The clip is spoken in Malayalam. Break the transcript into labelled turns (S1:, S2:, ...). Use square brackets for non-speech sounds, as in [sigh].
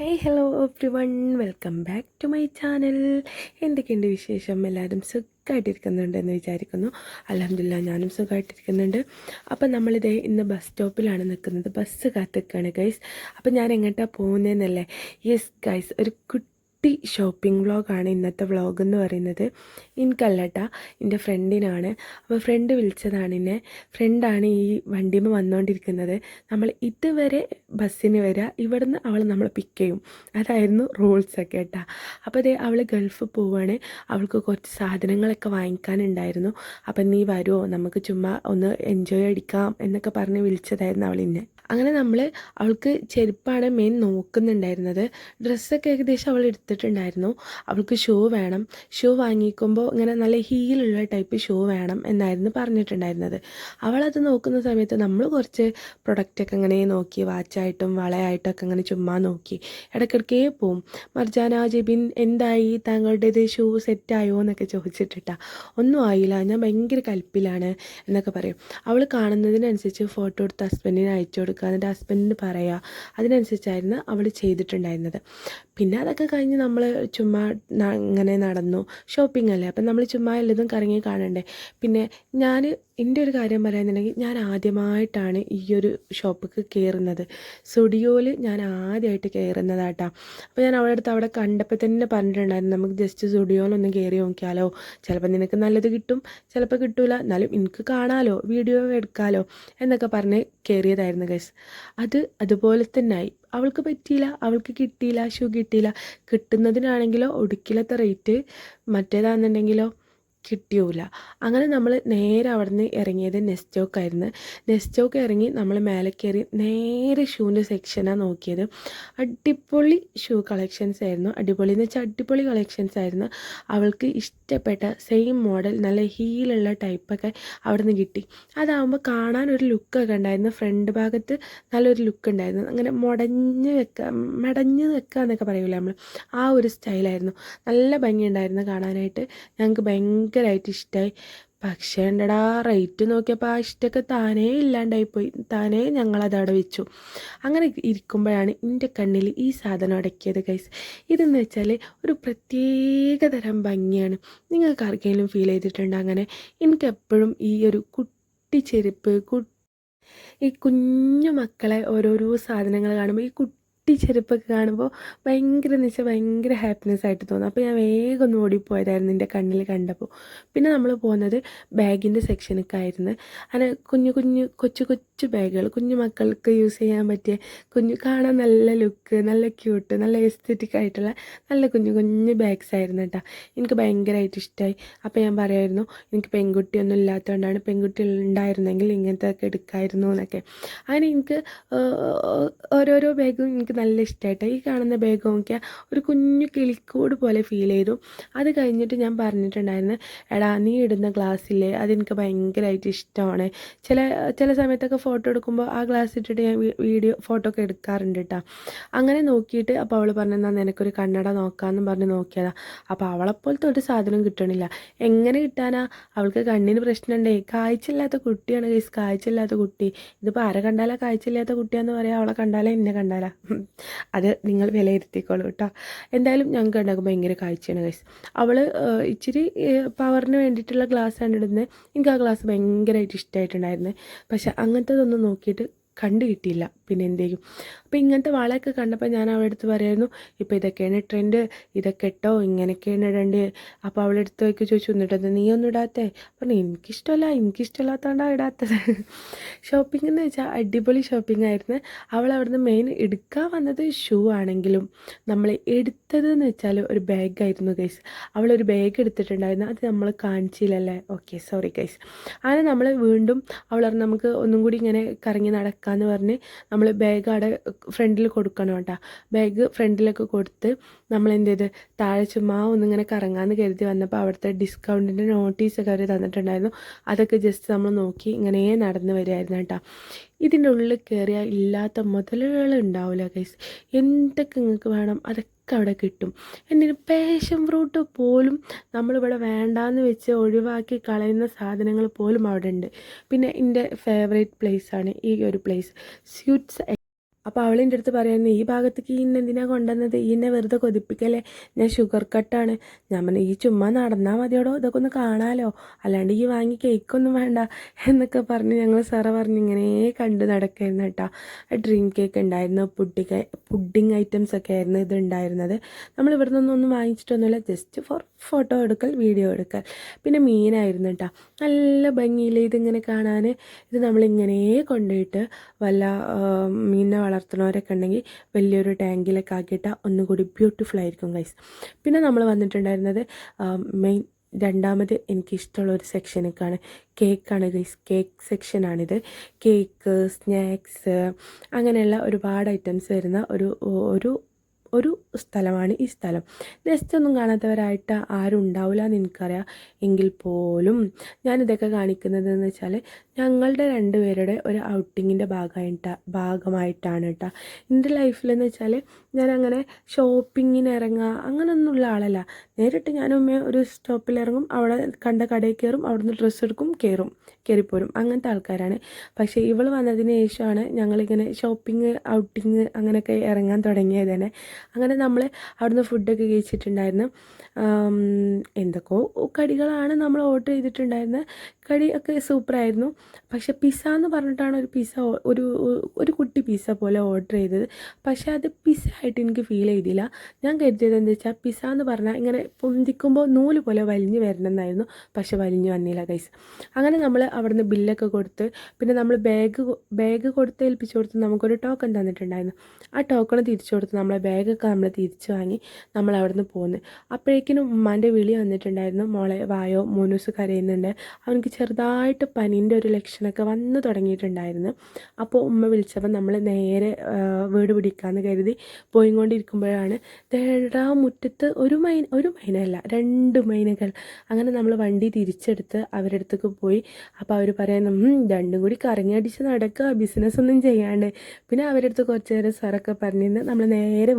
S1: Hey hello everyone welcome back to my channel എന്തൊക്കെയുണ്ട് വിശേഷം? എല്ലാവരും സുഖമായിട്ടിരിക്കുന്നുണ്ടെന്ന് വിചാരിക്കുന്നു. അലഹമില്ല ഞാനും സുഖമായിട്ടിരിക്കുന്നുണ്ട് അപ്പം നമ്മളിതേ ഇന്ന് ബസ് സ്റ്റോപ്പിലാണ് നിൽക്കുന്നത്. ബസ് കാത്തിക്കാണ് ഗൈസ് അപ്പം ഞാൻ എങ്ങോട്ടാണ് പോകുന്നതെന്നല്ലേ യെസ് ഗൈസ് ഒരു കുട്ടി കുട്ടി ഷോപ്പിംഗ് വ്ളോഗാണ് ഇന്നത്തെ വ്ളോഗ് എന്ന് പറയുന്നത്. എനിക്കല്ല കേട്ടോ എന്റെ ഫ്രണ്ടിനാണ് അപ്പോൾ ഫ്രണ്ട് വിളിച്ചതാണ് എന്നെ. ഫ്രണ്ടാണ് ഈ വണ്ടിയിൽ വന്നുകൊണ്ടിരിക്കുന്നത് നമ്മൾ ഇതുവരെ ബസ്സിന് വരിക ഇവിടുന്ന് അവൾ നമ്മൾ പിക്ക് ചെയ്യും. അതായിരുന്നു റൂൾസൊക്കെ കേട്ടാ. അപ്പോൾ അതേ അവൾ ഗൾഫ് പോവുകയാണ് അവൾക്ക് കുറച്ച് സാധനങ്ങളൊക്കെ വാങ്ങിക്കാനുണ്ടായിരുന്നു. അപ്പം നീ വരുമോ നമുക്ക് ചുമ്മാ ഒന്ന് എൻജോയ് അടിക്കാം എന്നൊക്കെ പറഞ്ഞ് വിളിച്ചതായിരുന്നു അവൾ ഇന്നെ. അങ്ങനെ നമ്മൾ അവൾക്ക് ചെരുപ്പാണ് മെയിൻ നോക്കുന്നുണ്ടായിരുന്നത്. ഡ്രസ്സൊക്കെ ഏകദേശം അവൾ എടുത്തിട്ടുണ്ടായിരുന്നു. അവൾക്ക് ഷൂ വേണം. ഷൂ വാങ്ങിക്കുമ്പോൾ ഇങ്ങനെ നല്ല ഹീലുള്ള ടൈപ്പ് ഷൂ വേണം എന്നായിരുന്നു പറഞ്ഞിട്ടുണ്ടായിരുന്നത്. അവളത് നോക്കുന്ന സമയത്ത് നമ്മൾ കുറച്ച് പ്രൊഡക്റ്റൊക്കെ അങ്ങനെ നോക്കി വാച്ചായിട്ടും വളയായിട്ടൊക്കെ അങ്ങനെ ചുമ്മാ നോക്കി. ഇടയ്ക്കിടയ്ക്കേ പോവും. മർജാന ജെബിൻ എന്തായി? താങ്കളുടേത് ഷൂ സെറ്റായോ എന്നൊക്കെ ചോദിച്ചിട്ടിട്ടാ. ഒന്നും ആയില്ല. ഞാൻ ഭയങ്കര കൽപ്പിലാണ് എന്നൊക്കെ പറയും. അവൾ കാണുന്നതിനനുസരിച്ച് ഫോട്ടോ എടുത്ത് ഹസ്ബൻഡിന് അയച്ചു എന്നിട്ട് ഹസ്ബൻഡിന് പറയുക അതിനനുസരിച്ചായിരുന്നു അവൾ ചെയ്തിട്ടുണ്ടായിരുന്നത്. പിന്നെ അതൊക്കെ കഴിഞ്ഞ് നമ്മൾ ചുമ്മാ അങ്ങനെ നടന്നു. ഷോപ്പിംഗ് അല്ലേ? അപ്പം നമ്മൾ ചുമ്മാ എല്ലതും കറങ്ങി കാണണ്ടേ? പിന്നെ ഞാൻ എന്റെ ഒരു കാര്യം പറയാന്നുണ്ടെങ്കിൽ ഞാൻ ആദ്യമായിട്ടാണ് ഈ ഒരു ഷോപ്പിക്ക് കയറുന്നത്. സ്റ്റുഡിയോയിൽ ഞാൻ ആദ്യമായിട്ട് കയറുന്നതാട്ടാ. അപ്പോൾ ഞാൻ അവിടെ അടുത്ത് അവിടെ കണ്ടപ്പോൾ തന്നെ പറഞ്ഞിട്ടുണ്ടായിരുന്നു നമുക്ക് ജസ്റ്റ് സ്റ്റുഡിയോയിലൊന്ന് കയറി നോക്കിയാലോ? ചിലപ്പോൾ നിനക്ക് നല്ലത് കിട്ടും ചിലപ്പോൾ കിട്ടൂല. എന്നാലും എനിക്ക് കാണാലോ വീഡിയോ എടുക്കാലോ? എന്നൊക്കെ പറഞ്ഞ് കയറിയതായിരുന്നു ഗസ് അത് അതുപോലെ തന്നെ ആയി. അവൾക്ക് പറ്റിയില്ല അവൾക്ക് കിട്ടിയില്ല ഷൂ കിട്ടിയില്ല. കിട്ടുന്നതിനാണെങ്കിലോ ഒടുക്കിലത്തെ റേറ്റ് മറ്റേതാണെന്നുണ്ടെങ്കിലോ കിട്ടിയൂല. അങ്ങനെ നമ്മൾ നേരെ അവിടെ നിന്ന് ഇറങ്ങിയത് നെസ്റ്റോക്കായിരുന്നു നെസ്റ്റോക്ക് ഇറങ്ങി നമ്മൾ മേലെ കയറി നേരെ ഷൂവിന്റെ സെക്ഷനാണ് നോക്കിയത്. അടിപൊളി ഷൂ കളക്ഷൻസ് ആയിരുന്നു. അടിപൊളി എന്ന് വെച്ചാൽ അടിപൊളി കളക്ഷൻസ് ആയിരുന്നു. അവൾക്ക് ഇഷ്ടപ്പെട്ട സെയിം മോഡൽ നല്ല ഹീലുള്ള ടൈപ്പൊക്കെ അവിടെ നിന്ന് കിട്ടി. അതാവുമ്പോൾ കാണാൻ ഒരു ലുക്കൊക്കെ ഉണ്ടായിരുന്നു. ഫ്രണ്ട് ഭാഗത്ത് നല്ലൊരു ലുക്ക് ഉണ്ടായിരുന്നു. അങ്ങനെ മുടഞ്ഞ് വെക്കുക മടഞ്ഞ് വെക്കുക എന്നൊക്കെ പറയൂലേ നമ്മൾ ആ ഒരു സ്റ്റൈലായിരുന്നു. നല്ല ഭംഗിയുണ്ടായിരുന്നു കാണാനായിട്ട്. ഞങ്ങൾക്ക് ഭയങ്കര ഭയങ്കരമായിട്ട് ഇഷ്ടമായി പക്ഷേ ഉണ്ടടാ റേറ്റ് നോക്കിയപ്പോൾ ആ ഇഷ്ടമൊക്കെ താനേ ഇല്ലാണ്ടായിപ്പോയി. താനേ ഞങ്ങളതവിടെ വെച്ചു. അങ്ങനെ ഇരിക്കുമ്പോഴാണ് എന്റെ കണ്ണിൽ ഈ സാധനം അടക്കിയത് കൈസ് ഇതെന്ന് വെച്ചാൽ ഒരു പ്രത്യേക തരം ഭംഗിയാണ്. നിങ്ങൾക്ക് ആർക്കെങ്കിലും ഫീൽ ചെയ്തിട്ടുണ്ട് അങ്ങനെ? എനിക്ക് എപ്പോഴും ഈ ഒരു കുട്ടി ചെരുപ്പ് ഈ കുഞ്ഞു മക്കളെ ഓരോരോ സാധനങ്ങൾ കാണുമ്പോൾ ഈ കുട്ടി കുട്ടി ചെരുപ്പൊക്കെ കാണുമ്പോൾ ഭയങ്കര എന്ന് വെച്ചാൽ ഭയങ്കര ഹാപ്പിനെസ് ആയിട്ട് തോന്നും. അപ്പോൾ ഞാൻ വേഗം ഒന്ന് ഓടിപ്പോയതായിരുന്നു എന്റെ കണ്ണിൽ കണ്ടപ്പോൾ പിന്നെ നമ്മൾ പോകുന്നത് ബാഗിന്റെ സെക്ഷനൊക്കെ ആയിരുന്നു അങ്ങനെ കുഞ്ഞു കുഞ്ഞു കൊച്ചു കൊച്ചു ബാഗുകൾ. കുഞ്ഞു മക്കൾക്ക് യൂസ് ചെയ്യാൻ പറ്റിയ കുഞ്ഞു കാണാൻ നല്ല ലുക്ക് നല്ല ക്യൂട്ട് നല്ല എസ്തെറ്റിക് ആയിട്ടുള്ള നല്ല കുഞ്ഞു കുഞ്ഞു ബാഗ്സ് ആയിരുന്നു കേട്ടോ എനിക്ക് ഭയങ്കരമായിട്ട് ഇഷ്ടമായി അപ്പോൾ ഞാൻ പറയായിരുന്നു എനിക്ക് പെൺകുട്ടിയൊന്നും ഇല്ലാത്തതുകൊണ്ടാണ് പെൺകുട്ടി ഉണ്ടായിരുന്നെങ്കിൽ ഇങ്ങനത്തെ ഒക്കെ എടുക്കായിരുന്നു എന്നൊക്കെ. അങ്ങനെ എനിക്ക് ഓരോരോ ബാഗും എനിക്ക് നല്ല ഇഷ്ടമായിട്ട് ഈ കാണുന്ന ബാഗ് നോക്കിയാൽ ഒരു കുഞ്ഞു കിളിക്കോട് പോലെ ഫീൽ ചെയ്തു. അത് കഴിഞ്ഞിട്ട് ഞാൻ പറഞ്ഞിട്ടുണ്ടായിരുന്നു എടാ നീ ഇടുന്ന ഗ്ലാസ്സില്ലേ അതെനിക്ക് ഭയങ്കരമായിട്ട് ഇഷ്ടമാണ്. ചില ചില സമയത്തൊക്കെ ഫോട്ടോ എടുക്കുമ്പോൾ ആ ഗ്ലാസ് ഇട്ടിട്ട് ഞാൻ വീഡിയോ ഫോട്ടോ ഒക്കെ എടുക്കാറുണ്ട് കേട്ടോ അങ്ങനെ നോക്കിയിട്ട് അപ്പോൾ അവൾ പറഞ്ഞെന്നാൽ നിനക്കൊരു കണ്ണട നോക്കാമെന്നും പറഞ്ഞ് നോക്കിയതാ. അപ്പോൾ അവളെപ്പോലത്തെ ഒരു സാധനം കിട്ടണില്ല. എങ്ങനെ കിട്ടാനാ? അവൾക്ക് കണ്ണിന് പ്രശ്നമുണ്ടേ കാഴ്ചയില്ലാത്ത കുട്ടിയാണ് ഗൈസ് കാഴ്ചയില്ലാത്ത കുട്ടി. ഇതിപ്പോൾ ആരെ കണ്ടാലാ കാഴ്ചയില്ലാത്ത കുട്ടിയാന്ന് പറയാം? അവളെ കണ്ടാലാ എന്നെ കണ്ടാലാ? [laughs] അത് നിങ്ങൾ വിലയിരുത്തിക്കോളൂ കേട്ടോ എന്തായാലും ഞങ്ങൾക്ക് ഉണ്ടാക്കും ഭയങ്കര കാഴ്ചയാണ് ഗൈസ് അവൾ ഇച്ചിരി പവറിന് വേണ്ടിയിട്ടുള്ള ഗ്ലാസ് ആണ് ഇടുന്നത് എനിക്ക് ആ ഗ്ലാസ് ഭയങ്കരമായിട്ട് ഇഷ്ടമായിട്ടുണ്ടായിരുന്നു പക്ഷെ അങ്ങനത്തതൊന്നും നോക്കിയിട്ട് കണ്ടു കിട്ടിയില്ല. പിന്നെ എന്ത് ചെയ്യും? അപ്പോൾ ഇങ്ങനത്തെ വളയൊക്കെ കണ്ടപ്പോൾ ഞാൻ അവളുടെ അടുത്ത് പറയായിരുന്നു ഇപ്പോൾ ഇതൊക്കെയാണ് ട്രെൻഡ് ഇതൊക്കെ ഇട്ടോ? ഇങ്ങനെയൊക്കെയാണ് ഇടേണ്ടത്. അപ്പോൾ അവളുടെ അടുത്ത് വയ്ക്ക് ചോദിച്ചു എന്നിട്ടത് നീ ഒന്നും ഇടാത്തേ? പറഞ്ഞു എനിക്കിഷ്ടമല്ല എനിക്കിഷ്ടമില്ലാത്തതുകൊണ്ടാണ് ഇടാത്തത്. ഷോപ്പിംഗ് എന്ന് വെച്ചാൽ അടിപൊളി ഷോപ്പിംഗ് ആയിരുന്നു. അവൾ അവിടുന്ന് മെയിൻ എടുക്കാൻ വന്നത് ഷൂ ആണെങ്കിലും നമ്മൾ എടുത്തത് എന്ന് വെച്ചാൽ ഒരു ബാഗായിരുന്നു ഗൈസ് അവളൊരു ബാഗ് എടുത്തിട്ടുണ്ടായിരുന്നു. അത് നമ്മൾ കാണിച്ചില്ലല്ലേ? ഓക്കെ സോറി ഗൈസ് അങ്ങനെ നമ്മൾ വീണ്ടും അവൾ നമുക്ക് ഒന്നും കൂടി ഇങ്ങനെ കറങ്ങി നടക്കാമെന്ന് പറഞ്ഞ് നമ്മൾ ബാഗ് അവിടെ ഫ്രണ്ടിൽ കൊടുക്കണം കേട്ടോ. ബാഗ് ഫ്രണ്ടിലൊക്കെ കൊടുത്ത് നമ്മൾ എന്ത് ചെയ്ത്? താഴെ ചുമ്മാ ഒന്നിങ്ങനെ കറങ്ങാമെന്ന് കരുതി വന്നപ്പോൾ അവിടുത്തെ ഡിസ്കൗണ്ടിന്റെ നോട്ടീസൊക്കെ അവർ തന്നിട്ടുണ്ടായിരുന്നു. അതൊക്കെ ജസ്റ്റ് നമ്മൾ നോക്കി ഇങ്ങനെ നടന്ന് വരികയായിരുന്നു കേട്ടോ. ഇതിന്റെ ഉള്ളിൽ കയറിയാൽ ഇല്ലാത്ത മുതലുകൾ ഉണ്ടാവില്ല ഗൈസ് എന്തൊക്കെ നിങ്ങൾക്ക് വേണം? അതൊക്കെ അവിടെ കിട്ടും. എന്തിന് പേഷൻ ഫ്രൂട്ട് പോലും നമ്മളിവിടെ വേണ്ടാന്ന് വെച്ച് ഒഴിവാക്കി കളയുന്ന സാധനങ്ങൾ പോലും അവിടെ ഉണ്ട്. പിന്നെ എന്റെ ഫേവറേറ്റ് ആണ് ഈ ഒരു പ്ലേസ് സ്വീറ്റ്സ് അപ്പോൾ അവളിന്റെ അടുത്ത് പറയുന്നു ഈ ഭാഗത്തേക്ക് ഈ എന്തിനാ കൊണ്ടുവന്നത്? ഈ എന്നെ വെറുതെ കൊതിപ്പിക്കല്ലേ? ഞാൻ ഷുഗർ കട്ടാണ് ഞാൻ പറഞ്ഞു ഈ ചുമ്മാ നടന്നാൽ മതിയോടോ? ഇതൊക്കെ ഒന്ന് കാണാലോ? അല്ലാണ്ട് ഈ വാങ്ങി കേക്കൊന്നും വേണ്ട. എന്നൊക്കെ പറഞ്ഞ് ഞങ്ങൾ സാറ പറഞ്ഞ് ഇങ്ങനെ കണ്ടു നടക്കായിരുന്നു കേട്ടോ. ഡ്രീം കേക്ക് ഉണ്ടായിരുന്നു പുഡിങ് പുഡിങ് ഐറ്റംസ് ഒക്കെ ആയിരുന്നു ഇത് ഉണ്ടായിരുന്നത്. നമ്മൾ ഇവിടെ നിന്നൊന്നും വാങ്ങിച്ചിട്ടൊന്നുമില്ല ജസ്റ്റ് ഫോർ ഫോട്ടോ എടുക്കൽ വീഡിയോ എടുക്കൽ. പിന്നെ മീനായിരുന്നു കേട്ടോ. നല്ല ഭംഗിയിൽ ഇതിങ്ങനെ കാണാൻ ഇത് നമ്മളിങ്ങനെ കൊണ്ടുപോയിട്ട് വല്ല മീനിനെ വളർത്തുന്നവരൊക്കെ ഉണ്ടെങ്കിൽ വലിയൊരു ടാങ്കിലൊക്കെ ആക്കിയിട്ട് ഒന്നുകൂടി ബ്യൂട്ടിഫുൾ ആയിരിക്കും ഗൈസ് പിന്നെ നമ്മൾ വന്നിട്ടുണ്ടായിരുന്നത് മെയിൻ രണ്ടാമത് എനിക്കിഷ്ടമുള്ള ഒരു സെക്ഷനൊക്കെയാണ് കേക്കാണ് ഗൈസ് കേക്ക് സെക്ഷനാണിത് കേക്ക് സ്നാക്സ് അങ്ങനെയുള്ള ഒരുപാട് ഐറ്റംസ് വരുന്ന ഒരു ഒരു ഒരു സ്ഥലമാണ് ഈ സ്ഥലം. ജസ്റ്റ് ഒന്നും കാണാത്തവരായിട്ട് ആരും ഉണ്ടാവില്ല എന്ന് എനിക്കറിയാം. എങ്കിൽ പോലും ഞാനിതൊക്കെ കാണിക്കുന്നത് എന്ന് വെച്ചാൽ ഞങ്ങളുടെ രണ്ടുപേരുടെ ഒരു ഔട്ടിങ്ങിന്റെ ഭാഗമായിട്ട് ഭാഗമായിട്ടാണ് കേട്ടോ. എന്റെ ലൈഫിലെന്ന് വെച്ചാൽ ഞാനങ്ങനെ ഷോപ്പിങ്ങിന് ഇറങ്ങുക അങ്ങനെയൊന്നുമുള്ള ആളല്ല. നേരിട്ട് ഞാനും ഒരു സ്റ്റോപ്പിൽ ഇറങ്ങും. അവിടെ കണ്ട കടയിൽ കയറും. അവിടുന്ന് ഡ്രസ്സ് എടുക്കും കയറും. കയറിപ്പോരും. അങ്ങനത്തെ ആൾക്കാരാണ്. പക്ഷേ ഇവൾ വന്നതിന് ശേഷമാണ് ഞങ്ങളിങ്ങനെ ഷോപ്പിംഗ് ഔട്ടിങ് അങ്ങനെയൊക്കെ ഇറങ്ങാൻ തുടങ്ങിയത് തന്നെ. അങ്ങനെ നമ്മൾ അവിടുന്ന് ഫുഡൊക്കെ കഴിച്ചിട്ടുണ്ടായിരുന്നു. എന്തൊക്കെയോ കടികളാണ് നമ്മൾ ഓർഡർ ചെയ്തിട്ടുണ്ടായിരുന്നത്. കടി ഒക്കെ സൂപ്പറായിരുന്നു പക്ഷേ പിസ്സ എന്ന് പറഞ്ഞിട്ടാണ് ഒരു പിസ്സ ഒരു ഒരു കുട്ടി പിസ്സ പോലെ ഓർഡർ ചെയ്തത്. പക്ഷേ അത് പിസ്സ ആയിട്ട് എനിക്ക് ഫീൽ ചെയ്തില്ല. ഞാൻ കരുതിയത് എന്താ വെച്ചാൽ പിസ്സ എന്ന് പറഞ്ഞാൽ ഇങ്ങനെ പൊന്തിക്കുമ്പോൾ നൂൽ പോലെ വലിഞ്ഞ് വരണമെന്നായിരുന്നു. പക്ഷെ വലിഞ്ഞ് വന്നില്ല ഗൈസ് അങ്ങനെ നമ്മൾ അവിടുന്ന് ബില്ലൊക്കെ കൊടുത്ത് പിന്നെ നമ്മൾ ബാഗ് ബാഗ് കൊടുത്ത് ഏൽപ്പിച്ചു കൊടുത്ത് നമുക്കൊരു ടോക്കൺ തന്നിട്ടുണ്ടായിരുന്നു. ആ ടോക്കൺ തിരിച്ചു കൊടുത്ത് നമ്മളെ ബാഗൊക്കെ നമ്മൾ തിരിച്ചു വാങ്ങി നമ്മൾ അവിടുന്ന് പോന്ന്. അപ്പോഴേക്കിനും ഉമ്മാന്റെ വിളി വന്നിട്ടുണ്ടായിരുന്നു. മോളെ വായോ മോനൂസ് കരയുന്നുണ്ട്. അവനക്ക് ചെറുതായിട്ട് പനീന്റെ ഒരു ലക്ഷണമൊക്കെ വന്നു തുടങ്ങിയിട്ടുണ്ടായിരുന്നു. അപ്പോൾ ഉമ്മ വിളിച്ചപ്പോൾ നമ്മൾ നേരെ വീട് പിടിക്കാമെന്ന് കരുതി പോയിക്കൊണ്ടിരിക്കുമ്പോഴാണ് തേടാ മുറ്റത്ത് ഒരു മൈൻ ഒരു മൈനയല്ല രണ്ട് മൈനകൾ. അങ്ങനെ നമ്മൾ വണ്ടി തിരിച്ചെടുത്ത് അവരുടെ അടുത്തേക്ക് പോയി. അപ്പോൾ അവർ പറയുന്നു "ഉം, രണ്ടും കൂടി കറങ്ങി അടിച്ച് നടക്കുക ബിസിനസ് ഒന്നും ചെയ്യാണ്ട്. പിന്നെ അവരുടെ അടുത്ത് കുറച്ച് നേരം സാറൊക്കെ പറഞ്ഞിരുന്ന് നമ്മൾ നേരെ